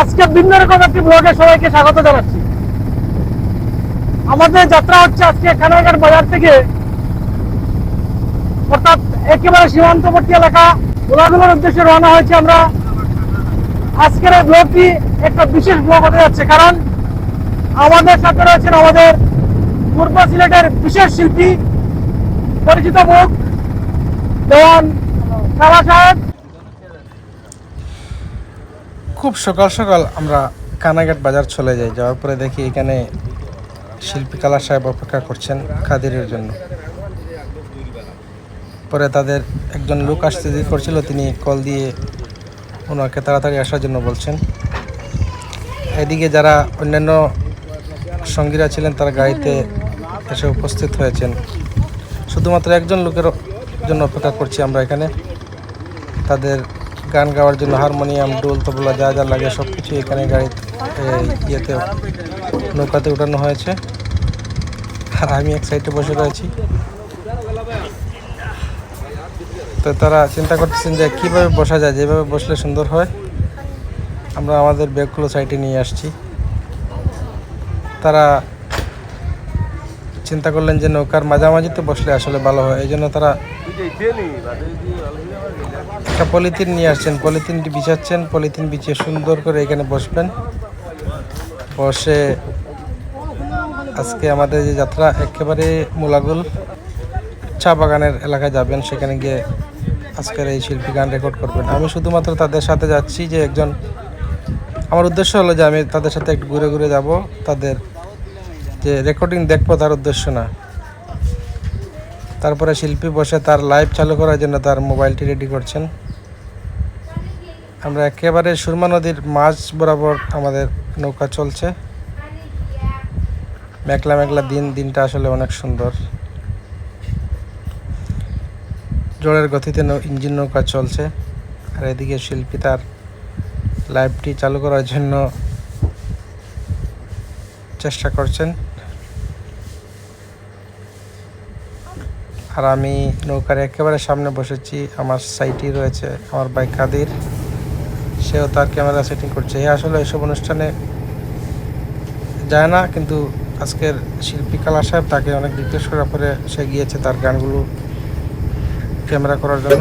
আজকে ভিন্ন রকম একটি ব্লগে সবাইকে স্বাগত জানাচ্ছি। আমাদের যাত্রা হচ্ছে আজকে খানাঘাট বাজার থেকে। অর্থাৎ একেবারে সীমান্তবর্তী এলাকা। গোলাগুলোর উদ্দেশ্যে রওনা হয়েছে আমরা। আজকের এই ব্লগটি একটা বিশেষ ব্লগ হতে যাচ্ছে, কারণ আমাদের সাথে রয়েছেন আমাদের পূর্ব সিলেটের বিশেষ শিল্পী, পরিচিত মুখ দেওয়ান সারা সাহেব। খুব সকাল সকাল আমরা কানাঘাট বাজার চলে যাই, যাওয়ার পরে দেখি এখানে শিল্পী কালা সাহেব অপেক্ষা করছেন খাদিরের জন্য। পরে তাদের একজন লোক আসতে দেরি করছিল, তিনি কল দিয়ে ওনাকে তাড়াতাড়ি আসার জন্য বলছেন। এদিকে যারা অন্যান্য সঙ্গীরা ছিলেন, তারা গাড়িতে এসে উপস্থিত হয়েছেন। শুধুমাত্র একজন লোকের জন্য অপেক্ষা করছি আমরা এখানে। তাদের গান গাওয়ার জন্য হারমোনিয়াম ডোল তবলা যা যা লাগে সব কিছু এখানে এই ইয়েতে নৌকাতে উঠানো হয়েছে। আর আমি এক সাইডে বসে রয়েছি। তো তারা চিন্তা করতেছেন যে কীভাবে বসা যায়, যেভাবে বসলে সুন্দর হয়। আমরা আমাদের ব্যাগগুলো সাইডে নিয়ে আসছি। তারা চিন্তা করলেন যে নৌকার মাঝামাঝিতে বসলে আসলে ভালো হয়। এই জন্য তারা একটা পলিথিন নিয়ে আসছেন পলিথিনটি বিছাচ্ছেন, পলিথিন বিছিয়ে সুন্দর করে এখানে বসবেন। বসে আজকে আমাদের যে যাত্রা একেবারে মোলাগুল চা বাগানের এলাকায় যাবেন, সেখানে গিয়ে আজকের এই শিল্পী গান রেকর্ড করবেন। আমি শুধুমাত্র তাদের সাথে যাচ্ছি যে একজন, আমার উদ্দেশ্য হলো যে আমি তাদের সাথে একটু ঘুরে ঘুরে যাব, তাদের যে রেকর্ডিং দেখব তার উদ্দেশ্য না। তারপরে শিল্পী বসে তার লাইভ চালু করার জন্য তার মোবাইলটি রেডি করছেন। আমরা একেবারে সুরমা নদীর মাঝ বরাবর আমাদের নৌকা চলছে। মেঘলা মেঘলা দিন, দিনটা আসলে অনেক সুন্দর। জলের গতিতে ইঞ্জিন নৌকা চলছে। আর এদিকে শিল্পী তার লাইভটি চালু করার জন্য চেষ্টা করছেন। আর আমি নৌকার একেবারে সামনে বসেছি। আমার সাইটই রয়েছে আমার ভাই কাদির। সেও তার ক্যামেরা সেটিং করছে। এ আসলে এসব অনুষ্ঠানে যায় না, কিন্তু আজকের শিল্পী কালা সাহেব তাকে অনেক রিকোয়েস্ট করার পরে সে গিয়েছে তার গানগুলো ক্যামেরা করার জন্য।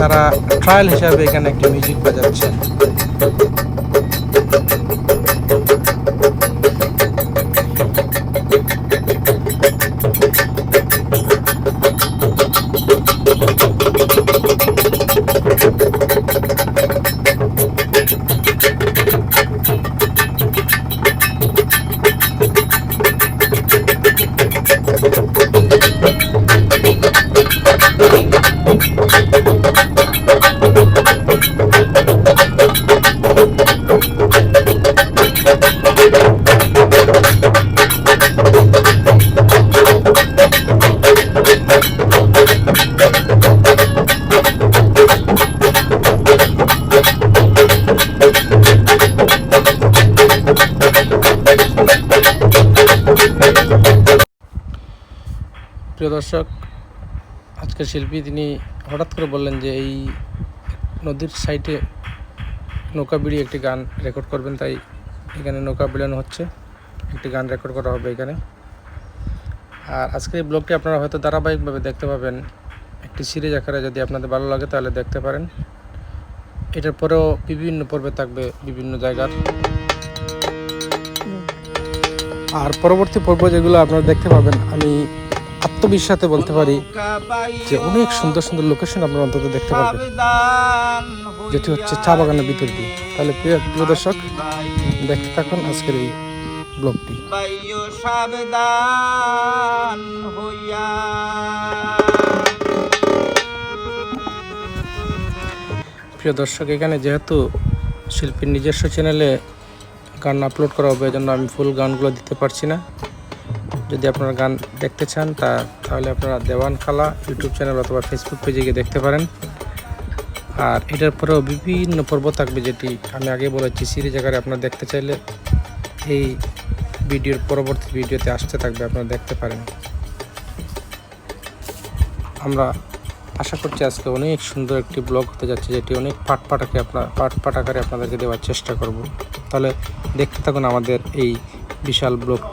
তারা ট্রায়াল হিসাবে এখানে একটি মিউজিক বাজাচ্ছে। প্রিয় দর্শক, আজকের শিল্পী তিনি হঠাৎ করে বললেন যে এই নদীর সাইডে নৌকা বিড়িয়ে একটি গান রেকর্ড করবেন, তাই এখানে নৌকা বিড়ানো হচ্ছে। একটি গান রেকর্ড করা হবে এখানে। আর আজকের এই ব্লগটি আপনারা হয়তো ধারাবাহিকভাবে দেখতে পাবেন। একটি সিরিজ আকারে যদি আপনাদের ভালো লাগে তাহলে দেখতে পারেন। এটার পরেও বিভিন্ন পর্বে থাকবে বিভিন্ন জায়গার। আর পরবর্তী পর্ব যেগুলো আপনারা দেখতে পাবেন, আমি আত্মবিশ্বাসে বলতে পারি যে অনেক সুন্দর সুন্দর লোকেশন আপনারা অন্তত দেখতে পাবেন যেটি হচ্ছে চা বাগানের ভিতর দিয়ে। তাহলে প্রিয় প্রিয় দর্শক দেখতে থাকুন আজকের এই ব্লগটি। প্রিয় দর্শক এখানে যেহেতু শিল্পীর নিজস্ব চ্যানেলে গান আপলোড করা হবে এজন্য আমি ফুল গানগুলো দিতে পারছি না। যদি আপনারা গান দেখতে চান, তা তাহলে আপনারা দেওয়ান খালা ইউটিউব চ্যানেল অথবা ফেসবুক পেজে গিয়ে দেখতে পারেন। আর এটার পরেও বিভিন্ন পর্ব থাকবে যেটি আমি আগে বলেছি সিরিজ আকারে আপনারা দেখতে চাইলে এই ভিডিওর পরবর্তী ভিডিওতে আসতে থাকবে, আপনারা দেখতে পারেন। আমরা আশা করছি আজকে অনেক সুন্দর একটি ব্লগ হতে যাচ্ছে, যেটি অনেক পাট পাটাকে আপনার পাট পাট আকারে আপনাদেরকে দেওয়ার চেষ্টা করব। তাহলে দেখতে থাকুন আমাদের এই বিশাল ব্লগটি